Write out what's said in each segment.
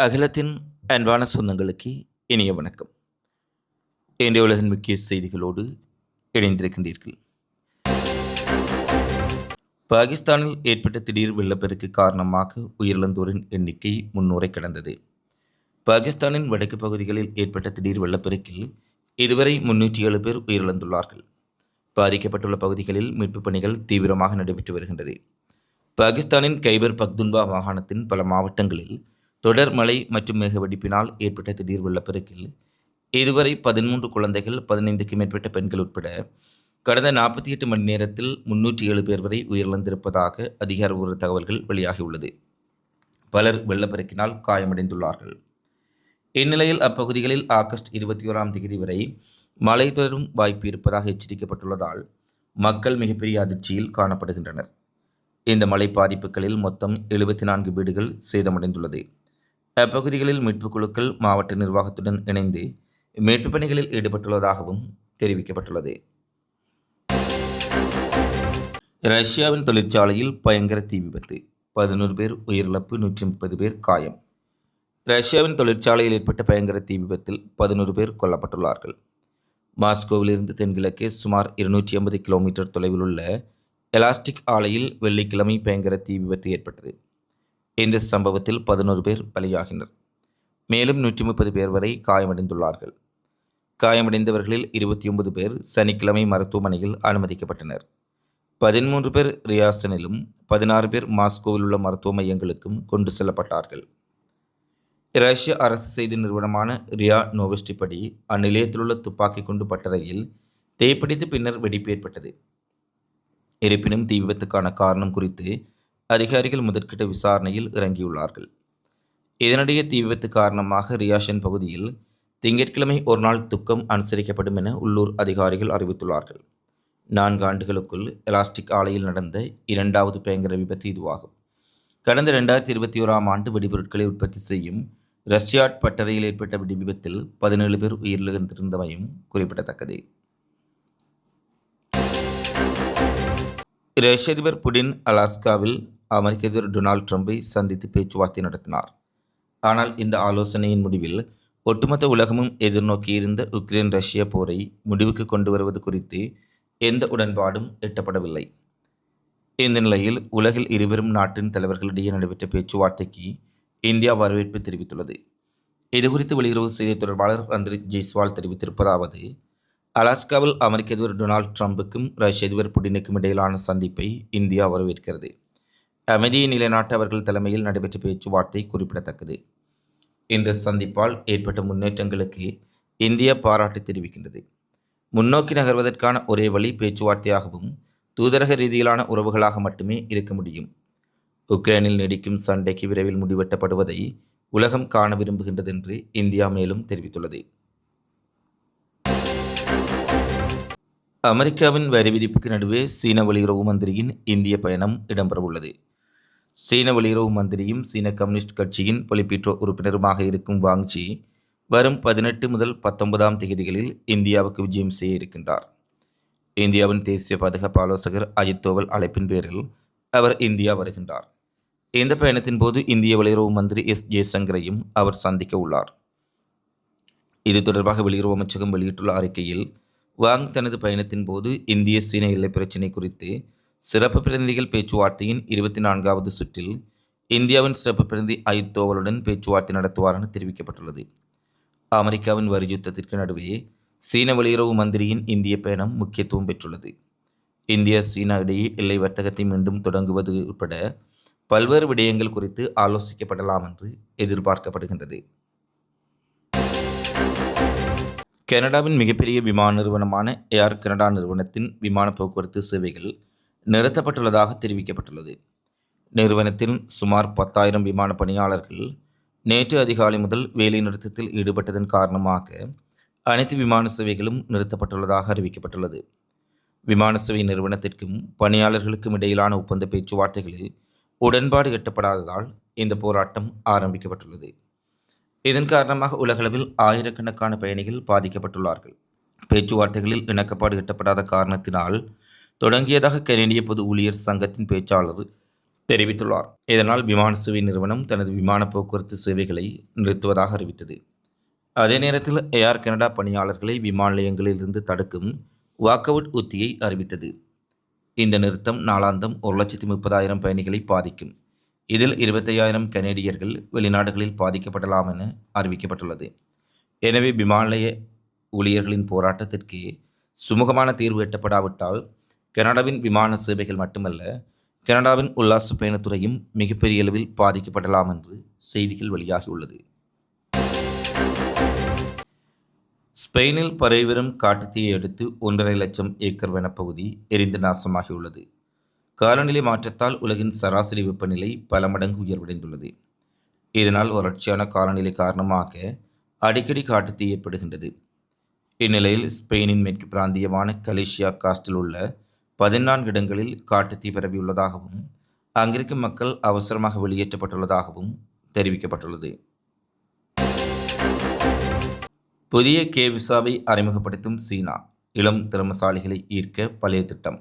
அகிலத்தின் அன்பான சொந்தங்களுக்கு இனிய வணக்கம். இன்றைய உலகின் முக்கிய செய்திகளோடு இணைந்திருக்கின்றீர்கள். பாகிஸ்தானில் ஏற்பட்ட திடீர் வெள்ளப்பெருக்கு காரணமாக உயிரிழந்தோரின் எண்ணிக்கை முன்னூரை கடந்தது. பாகிஸ்தானின் வடக்கு பகுதிகளில் ஏற்பட்ட திடீர் வெள்ளப்பெருக்கில் இதுவரை முன்னூற்றி ஏழு பேர் உயிரிழந்துள்ளார்கள். பாதிக்கப்பட்டுள்ள பகுதிகளில் மீட்புப் பணிகள் தீவிரமாக நடைபெற்று வருகின்றது. பாகிஸ்தானின் கைபர் பக்துன்பா மாகாணத்தின் பல மாவட்டங்களில் தொடர் மழை மற்றும் மேகவெடிப்பினால் ஏற்பட்ட திடீர் வெள்ளப்பெருக்கில் இதுவரை பதிமூன்று குழந்தைகள் பதினைந்துக்கும் மேற்பட்ட பெண்கள் உட்பட கடந்த நாற்பத்தி எட்டு மணி நேரத்தில் முன்னூற்றி ஏழு பேர் வரை உயிரிழந்திருப்பதாக அதிகாரபூர்வ தகவல்கள் வெளியாகியுள்ளது. பலர் வெள்ளப்பெருக்கினால் காயமடைந்துள்ளார்கள். இந்நிலையில் அப்பகுதிகளில் ஆகஸ்ட் இருபத்தி ஓராம் தேதி வரை மழை தொடரும் வாய்ப்பு இருப்பதாக எச்சரிக்கப்பட்டுள்ளதால் மக்கள் மிகப்பெரிய அதிர்ச்சியில் காணப்படுகின்றனர். இந்த மழை பாதிப்புகளில் மொத்தம் எழுபத்தி நான்கு வீடுகள் சேதமடைந்துள்ளது. அப்பகுதிகளில் மீட்புக் குழுக்கள் மாவட்ட நிர்வாகத்துடன் இணைந்து மீட்புப் பணிகளில் ஈடுபட்டுள்ளதாகவும் தெரிவிக்கப்பட்டுள்ளது. ரஷ்யாவின் தொழிற்சாலையில் பயங்கர தீ விபத்து. பதினோரு பேர் உயிரிழப்பு நூற்றி முப்பது பேர் காயம். ரஷ்யாவின் தொழிற்சாலையில் ஏற்பட்ட பயங்கர தீ விபத்தில் பதினோரு பேர் கொல்லப்பட்டுள்ளார்கள். மாஸ்கோவிலிருந்து தென்கிழக்கே சுமார் இருநூற்றி ஐம்பது கிலோமீட்டர் தொலைவில் உள்ள எலாஸ்டிக் ஆலையில் வெள்ளிக்கிழமை பயங்கர தீ விபத்து ஏற்பட்டது. இந்த சம்பவத்தில் பதினோரு பேர் பலியாகினர். மேலும் நூற்றி முப்பது பேர் வரை காயமடைந்துள்ளார்கள். காயமடைந்தவர்களில் இருபத்தி ஒன்பது பேர் சனிக்கிழமை மருத்துவமனையில் அனுமதிக்கப்பட்டனர். பதிமூன்று பேர் ரியாசனிலும் பதினாறு பேர் மாஸ்கோவில் உள்ள மருத்துவ மையங்களுக்கும் கொண்டு செல்லப்பட்டார்கள். ரஷ்ய அரசு செய்தி நிறுவனமான ரியா நோவெஸ்டி படி அந்நிலையத்தில் உள்ள துப்பாக்கி குண்டு பட்டறையில் தீப்பிடித்து பின்னர் வெடிப்பு ஏற்பட்டது. இருப்பினும் தீ விபத்துக்கான காரணம் குறித்து அதிகாரிகள் முதற்கட்ட விசாரணையில் இறங்கியுள்ளார்கள். இதனிடையே தீ விபத்து காரணமாக ரியாஷன் பகுதியில் திங்கட்கிழமை ஒரு நாள் துக்கம் அனுசரிக்கப்படும் என உள்ளூர் அதிகாரிகள் அறிவித்துள்ளார்கள். நான்கு ஆண்டுகளுக்குள் எலாஸ்டிக் ஆலையில் நடந்த இரண்டாவது பயங்கர விபத்து இதுவாகும். கடந்த ரெண்டாயிரத்தி இருபத்தி ஓராம் ஆண்டு வெடிபொருட்களை உற்பத்தி செய்யும் ரஷ்யாட் பட்டறையில் ஏற்பட்ட வெடி விபத்தில் பதினேழு பேர் உயிரிழந்திருந்தமையும் குறிப்பிடத்தக்கது. ரஷ்ய அதிபர் புடின் அலாஸ்காவில் அமெரிக்க அதிபர் டொனால்ட் ட்ரம்பை சந்தித்து பேச்சுவார்த்தை நடத்தினார். ஆனால் இந்த ஆலோசனையின் முடிவில் ஒட்டுமொத்த உலகமும் எதிர்நோக்கியிருந்த உக்ரைன் ரஷ்ய போரை முடிவுக்கு கொண்டு வருவது குறித்து எந்த உடன்பாடும் எட்டப்படவில்லை. இந்த நிலையில் உலகில் இருவரும் நாட்டின் தலைவர்களிடையே நடைபெற்ற பேச்சுவார்த்தைக்கு இந்தியா வரவேற்பு தெரிவித்துள்ளது. இதுகுறித்து வெளியுறவு செய்தி தொடர்பாளர் ரந்திரிக் ஜெய்ஸ்வால் தெரிவித்திருப்பதாவது அலாஸ்காவில் அமெரிக்க அதிபர் டொனால்ட் ட்ரம்புக்கும் ரஷ்ய அதிபர் புடினுக்கும் இடையிலான சந்திப்பை இந்தியா வரவேற்கிறது. அமைதியை நிலைநாட்டவர்கள் தலைமையில் நடைபெற்ற பேச்சுவார்த்தை குறிப்பிடத்தக்கது. இந்த சந்திப்பால் ஏற்பட்ட முன்னேற்றங்களுக்கு இந்தியா பாராட்டு தெரிவிக்கின்றது. முன்னோக்கி நகர்வதற்கான ஒரே வழி பேச்சுவார்த்தையாகவும் தூதரக ரீதியிலான உறவுகளாக மட்டுமே இருக்க முடியும். உக்ரைனில் நீடிக்கும் சண்டைக்கு விரைவில் முடிவெட்டப்படுவதை உலகம் காண விரும்புகின்றது என்று இந்தியா மேலும் தெரிவித்துள்ளது. அமெரிக்காவின் வரி விதிப்புக்கு நடுவே சீன வெளியுறவு மந்திரியின் இந்திய பயணம் இடம்பெறவுள்ளது. சீன வெளியுறவு மந்திரியும் சீன கம்யூனிஸ்ட் கட்சியின் பொலிபீட்ரோ உறுப்பினருமாக இருக்கும் வாங்ஜி வரும் பதினெட்டு முதல் பத்தொன்பதாம் தேதிகளில் இந்தியாவுக்கு விஜயம் செய்ய இருக்கின்றார். இந்தியாவின் தேசிய பாதுகாப்பு ஆலோசகர் அஜித் தோவல் அழைப்பின் பேரில் அவர் இந்தியா வருகின்றார். இந்த பயணத்தின் போது இந்திய வெளியுறவு மந்திரி எஸ் ஜெய்சங்கரையும் அவர் சந்திக்க உள்ளார். இது தொடர்பாக வெளியுறவு அமைச்சகம் வெளியிட்டுள்ள அறிக்கையில் வாங் தனது பயணத்தின் போது இந்திய சீன எல்லை பிரச்சினை குறித்து சிறப்பு பிரதிநிதிகள் பேச்சுவார்த்தையின் இருபத்தி நான்காவது சுற்றில் இந்தியாவின் சிறப்பு பிரதிநிதி ஐத்தோவலுடன் பேச்சுவார்த்தை நடத்துவார் என தெரிவிக்கப்பட்டுள்ளது. அமெரிக்காவின் வரி யுத்தத்திற்கு நடுவே சீன வெளியுறவு மந்திரியின் இந்திய பயணம் முக்கியத்துவம் பெற்றுள்ளது. இந்தியா சீனா இடையே எல்லை வர்த்தகத்தை மீண்டும் தொடங்குவது உட்பட பல்வேறு விடயங்கள் குறித்து ஆலோசிக்கப்படலாம் என்று எதிர்பார்க்கப்படுகின்றது. கனடாவின் மிகப்பெரிய விமான நிறுவனமான ஏர் கனடா நிறுவனத்தின் விமான போக்குவரத்து சேவைகள் நிறுத்தப்பட்டுள்ளதாக தெரிவிக்கப்பட்டுள்ளது. நிறுவனத்தின் சுமார் பத்தாயிரம் விமான பணியாளர்கள் நேற்று அதிகாலை முதல் வேலை நிறுத்தத்தில் ஈடுபட்டதன் காரணமாக அனைத்து விமான சேவைகளும் நிறுத்தப்பட்டுள்ளதாக அறிவிக்கப்பட்டுள்ளது. விமான சேவை நிறுவனத்திற்கும் பணியாளர்களுக்கும் இடையிலான ஒப்பந்த பேச்சுவார்த்தைகளில் உடன்பாடு எட்டப்படாததால் இந்த போராட்டம் ஆரம்பிக்கப்பட்டுள்ளது. இதன் காரணமாக உலகளவில் ஆயிரக்கணக்கான பயணிகள் பாதிக்கப்பட்டுள்ளார்கள். பேச்சுவார்த்தைகளில் இணக்கப்பாடு எட்டப்படாத காரணத்தினால் தொடங்கியதாக கனேடிய பொது ஊழியர் சங்கத்தின் பேச்சாளர் தெரிவித்துள்ளார். இதனால் விமான சேவை நிறுவனம் தனது விமான போக்குவரத்து சேவைகளை நிறுத்துவதாக அறிவித்தது. அதே நேரத்தில் ஏர் கனடா பணியாளர்களை விமான நிலையங்களிலிருந்து தடுக்கும் வாக்கவுட் உத்தியை அறிவித்தது. இந்த நிறுத்தம் நாளாந்தம் ஒரு லட்சத்தி முப்பதாயிரம் பயணிகளை பாதிக்கும். இதில் இருபத்தையாயிரம் கனேடியர்கள் வெளிநாடுகளில் பாதிக்கப்படலாம் என அறிவிக்கப்பட்டுள்ளது. எனவே விமான நிலைய ஊழியர்களின் போராட்டத்திற்கு சுமூகமான தீர்வு எட்டப்படாவிட்டால் கனடாவின் விமான சேவைகள் மட்டுமல்ல கனடாவின் உல்லாச பயணத்துறையும் மிகப்பெரிய அளவில் பாதிக்கப்படலாம் என்று செய்திகள் வெளியாகியுள்ளது. ஸ்பெயினில் பரவிவரும் காட்டுத்தீயை அடுத்து ஒன்றரை லட்சம் ஏக்கர் வனப்பகுதி எரிந்து நாசமாகியுள்ளது. காலநிலை மாற்றத்தால் உலகின் சராசரி வெப்பநிலை பல மடங்கு உயர்வடைந்துள்ளது. இதனால் வறட்சியான காலநிலை காரணமாக அடிக்கடி காட்டுத்தீ ஏற்படுகின்றது. இந்நிலையில் ஸ்பெயினின் மேற்கு பிராந்தியமான கலேசியா காஸ்டில் உள்ள பதினான்கு இடங்களில் காட்டுத்தீ பரவியுள்ளதாகவும் அங்கிருக்கும் மக்கள் அவசரமாக வெளியேற்றப்பட்டுள்ளதாகவும் தெரிவிக்கப்பட்டுள்ளது. புதிய கே விசாவை அறிமுகப்படுத்தும் சீனா இளம் திறமசாலிகளை ஈர்க்க பழைய திட்டம்.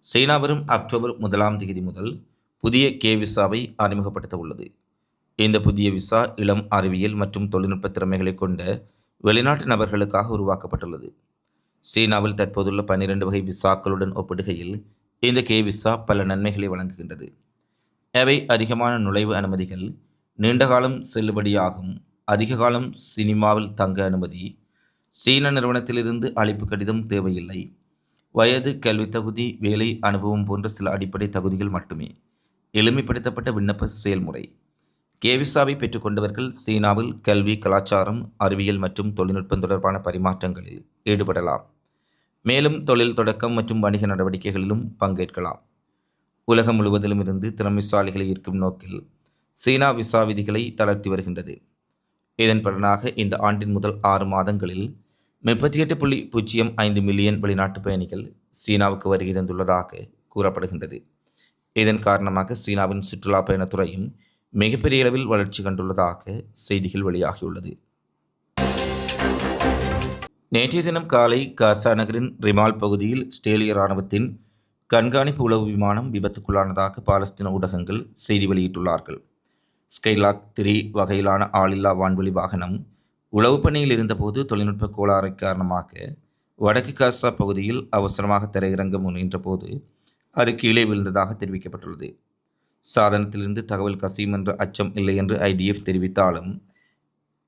சீனா வரும் அக்டோபர் முதலாம் தேதி முதல் புதிய கே விசாவை அறிமுகப்படுத்த உள்ளது. இந்த புதிய விசா இளம் அறிவியல் மற்றும் தொழில்நுட்ப திறமைகளை கொண்ட வெளிநாட்டு நபர்களுக்காக உருவாக்கப்பட்டுள்ளது. சீனாவில் தற்போதுள்ள பன்னிரண்டு வகை விசாக்களுடன் ஒப்பிடுகையில் இந்த கே விசா பல நன்மைகளை வழங்குகின்றது. அவை அதிகமான நுழைவு அனுமதிகள் நீண்டகாலம் செல்லுபடியாகும் அதிக காலம் சினிமாவில் தங்க அனுமதி சீன நிறுவனத்திலிருந்து அழைப்பு கடிதம் தேவையில்லை வயது கல்வி தகுதி வேலை அனுபவம் போன்ற சில அடிப்படை தகுதிகள் மட்டுமே. எளிமைப்படுத்தப்பட்ட விண்ணப்ப செயல்முறை. கேவிசாவை பெற்றுக்கொண்டவர்கள் சீனாவில் கல்வி கலாச்சாரம் அறிவியல் மற்றும் தொழில்நுட்பம் தொடர்பான பரிமாற்றங்களில் ஈடுபடலாம். மேலும் தொழில் தொடக்கம் மற்றும் வணிக நடவடிக்கைகளிலும் பங்கேற்கலாம். உலகம் முழுவதிலும் இருந்து திறமைசாலிகளை ஈர்க்கும் நோக்கில் சீனா விசா விதிகளை தளர்த்தி வருகின்றது. இதன் பலனாக இந்த ஆண்டின் முதல் ஆறு மாதங்களில் முப்பத்தி எட்டு புள்ளி பூஜ்ஜியம் ஐந்து மில்லியன் வெளிநாட்டு பயணிகள் சீனாவுக்கு வருகை தந்துள்ளதாக கூறப்படுகின்றது. இதன் காரணமாக சீனாவின் சுற்றுலா பயணத்துறையும் மிகப்பெரிய அளவில் வளர்ச்சி கண்டுள்ளதாக செய்திகள் வெளியாகியுள்ளது. நேற்றைய தினம் காலை காசா நகரின் ரிமால் பகுதியில் ஸ்டேலிய இராணுவத்தின் கண்காணிப்பு உளவு விமானம் விபத்துக்குள்ளானதாக பாலஸ்தீன ஊடகங்கள் செய்தி வெளியிட்டுள்ளார்கள். ஸ்கைலாக் திரி வகையிலான ஆளில்லா வான்வெளி வாகனம் உளவு பணியில் இருந்தபோது தொழில்நுட்ப கோளாறு காரணமாக வடக்கு காசா பகுதியில் அவசரமாக திரையிறங்க முன்னின்றபோது அது கீழே விழுந்ததாக தெரிவிக்கப்பட்டுள்ளது. சாதனத்திலிருந்து தகவல் கசியும் என்ற அச்சம் இல்லை என்று ஐடிஎஃப் தெரிவித்தாலும்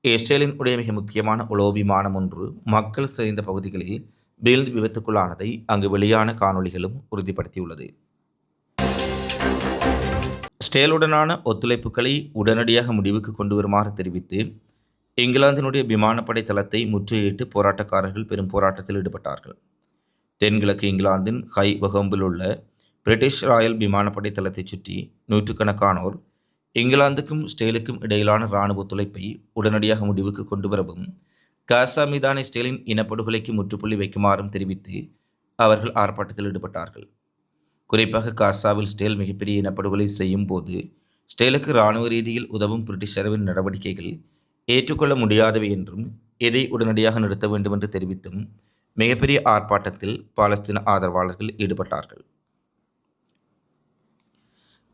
இஸ்ரேலின் உடைய மிக முக்கியமான உளவு விமானம் ஒன்று மக்கள் சேர்ந்த பகுதிகளில் வீழ்ந்து விபத்துக்குள்ளானதை அங்கு வெளியான காணொளிகளும் உறுதிப்படுத்தியுள்ளது. ஸ்டேலுடனான ஒத்துழைப்புகளை உடனடியாக முடிவுக்கு கொண்டு வருமாறு தெரிவித்து இங்கிலாந்தினுடைய விமானப்படை தளத்தை முற்றுகையிட்டு போராட்டக்காரர்கள் பெரும் போராட்டத்தில் ஈடுபட்டார்கள். தென்கிழக்கு இங்கிலாந்தின் ஹை வகம்பில் உள்ள பிரிட்டிஷ் ராயல் விமானப்படை தளத்தை சுற்றி நூற்றுக்கணக்கானோர் இங்கிலாந்துக்கும் ஸ்டெயிலுக்கும் இடையிலான இராணுவ ஒத்துழைப்பை உடனடியாக முடிவுக்கு கொண்டு வரவும் காசா மீதான ஸ்டேலின் இனப்படுகொலைக்கு முற்றுப்புள்ளி வைக்குமாறும் தெரிவித்து அவர்கள் ஆர்ப்பாட்டத்தில் ஈடுபட்டார்கள். குறிப்பாக காசாவில் ஸ்டேல் மிகப்பெரிய இனப்படுகொலை செய்யும் போது ஸ்டேலுக்கு இராணுவ ரீதியில் உதவும் பிரிட்டிஷ் அரவின் நடவடிக்கைகள் ஏற்றுக்கொள்ள முடியாதவை என்றும் எதை உடனடியாக நிறுத்த வேண்டும் என்று தெரிவித்தும் மிகப்பெரிய ஆர்ப்பாட்டத்தில் பாலஸ்தீன ஆதரவாளர்கள் ஈடுபட்டார்கள்.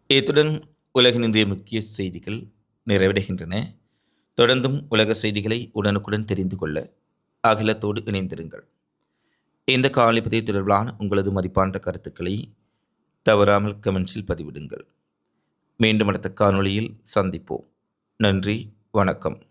இத்துடன் உலகின் இன்றைய முக்கிய செய்திகள் நிறைவடைகின்றன. தொடர்ந்தும் உலக செய்திகளை உடனுக்குடன் தெரிந்து கொள்ள அகிலத்தோடு இணைந்திருங்கள். இந்த காலிப்பதை தொடர்பிலான உங்களது மதிப்பான கருத்துக்களை தவறாமல் கமெண்ட்ஸில் பதிவிடுங்கள். மீண்டும் அடுத்த காணொளியில் சந்திப்போம். நன்றி வணக்கம்.